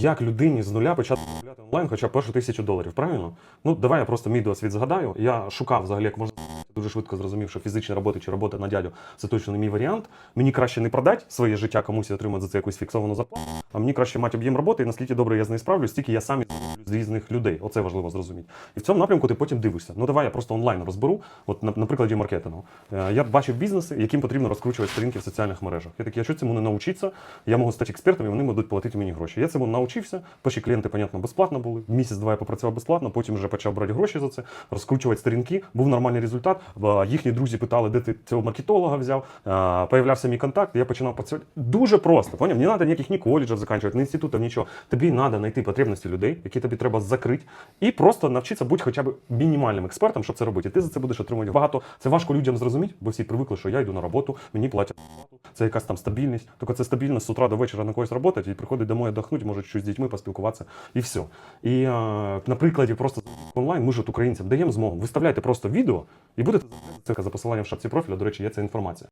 як людині з нуля почати купляти онлайн хоча б першу тисячу доларів, правильно? Ну, давай я просто мій досвід згадаю. Я шукав взагалі, як можна дуже швидко зрозумів, що фізична роботи чи робота на дядю це точно не мій варіант. Мені краще не продати своє життя комусь і отримати за це якусь фіксовану зарплату, а мені краще мати об'єм роботи, і наскільки добре я з нею справлюсь, стільки я сам різних людей. Оце важливо зрозуміти. І в цьому напрямку ти потім дивишся. Ну давай я просто онлайн розберу. От на, на прикладі маркетингу. Е, Я бачив бізнеси, яким потрібно розкручувати сторінки в соціальних мережах. Я такий, а що цьому не навчитися? Я можу стати експертом, і вони будуть платити мені гроші. Я цьому навчився. Перші клієнти, понятно, безплатно були. Місяць-два я попрацював безплатно, потім вже почав брати гроші за це, розкручувати сторінки. Був нормальний результат. Е, Їхні друзі питали, де ти цього маркетолога взяв. Е, Появлявся мій контакт, я починав працювати. Дуже просто. Поняв? Не треба ніяких ні коледжів закінчувати, ні інститутів, нічого. Тобі треба знайти потребності людей, які тобі треба закрити, і просто навчитися бути хоча б мінімальним експертом, щоб це робити. Ти за це будеш отримувати багато. Це важко людям зрозуміти, бо всі привикли, що я йду на роботу, мені платять це якась там стабільність. Тільки це стабільність з утра до вечора на когось працювати і приходить домой віддохнути, може щось з дітьми поспілкуватися, і все. І е, на прикладі просто онлайн ми ж от українцям даємо змогу. Виставляйте просто відео і будете це за посиланням в шапці профіля. До речі, є ця інформація.